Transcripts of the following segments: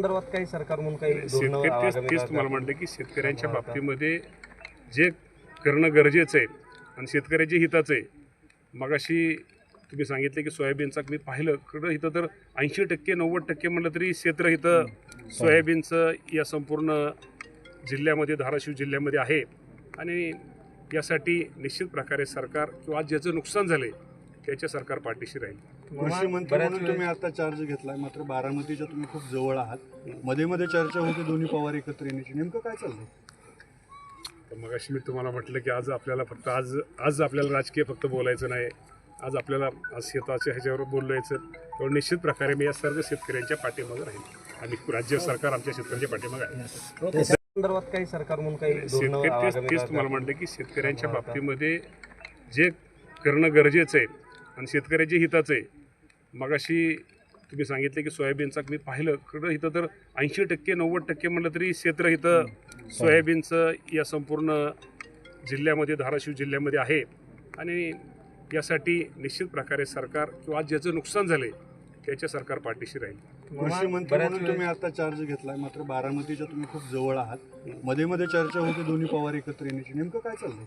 संदर्भात काही सरकार म्हणून काही धोरणं शेतकरी तेच आगामी तेच तुम्हाला म्हटलं की शेतकऱ्यांच्या? बाबतीमध्ये जे करणं गरजेचं आहे आणि शेतकऱ्याच्या हिताचं आहे. मगाशी तुम्ही सांगितले की सोयाबीनचा मी पाहिलं. कडं इथं तर ऐंशी टक्के नव्वद टक्के म्हटलं तरी क्षेत्र इथं सोयाबीनचं या संपूर्ण जिल्ह्यामध्ये धाराशिव जिल्ह्यामध्ये आहे. आणि यासाठी निश्चित प्रकारे सरकार किंवा आज ज्याचं नुकसान झालं आहे त्याच्या सरकार पाठीशी राहील. कृषी मंत्री म्हणून तुम्ही आता चार्ज घेतलाय मात्र बारामतीच्या तुम्ही खूप जवळ आहात मध्ये मध्ये चर्चा होते दोन्ही पवार एकत्र येण्याची. नेमकं काय चाललंय? तर मग मी तुम्हाला म्हटलं की आज आपल्याला फक्त आज आज आपल्याला राजकीय फक्त बोलायचं नाही. आज आपल्याला आज शेताच्या ह्याच्यावर बोलायचं. तर निश्चित प्रकारे मी या सर्व शेतकऱ्यांच्या पाठीमागे राहील आणि राज्य सरकार आमच्या शेतकऱ्यांच्या पाठीमागे आहे. संदर्भात काही सरकार म्हणून काही धोरणं शेतकरी तेच तुम्हाला म्हटलं की शेतकऱ्यांच्या? बाबतीमध्ये जे करणं गरजेचं आहे आणि शेतकऱ्याच्या हिताचं आहे मगाशी तुम्ही सांगितले की सोयाबीनचा मी पाहिलं. कडं इथं तर ऐंशी टक्के नव्वद टक्के म्हटलं तरी क्षेत्र इथं सोयाबीनचं या संपूर्ण जिल्ह्यामध्ये धाराशिव जिल्ह्यामध्ये आहे. आणि यासाठी निश्चित प्रकारे सरकार किंवा आज ज्याचं नुकसान झालं आहे त्याच्या सरकार पाठीशी राहील. कृषी मंत्री म्हणून तुम्ही आता चार्ज घेतलाय मात्र बारामतीच्या तुम्ही खूप जवळ आहात. मध्ये मध्ये चर्चा होते दोन्ही पवार एकत्र येण्याची. नेमकं काय चाललंय?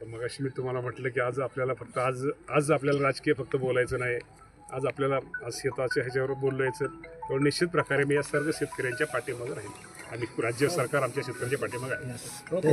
तर मग मी तुम्हाला म्हटलं की आज आपल्याला फक्त आज आज आपल्याला राजकीय फक्त बोलायचं नाही. आज आपल्याला आज शेताच्या ह्याच्यावर बोलायचं तर निश्चित प्रकारे मी या सर्व शेतकऱ्यांच्या पाठीमागं राहील आणि राज्य सरकार आमच्या शेतकऱ्यांच्या पाठीमागे आहे.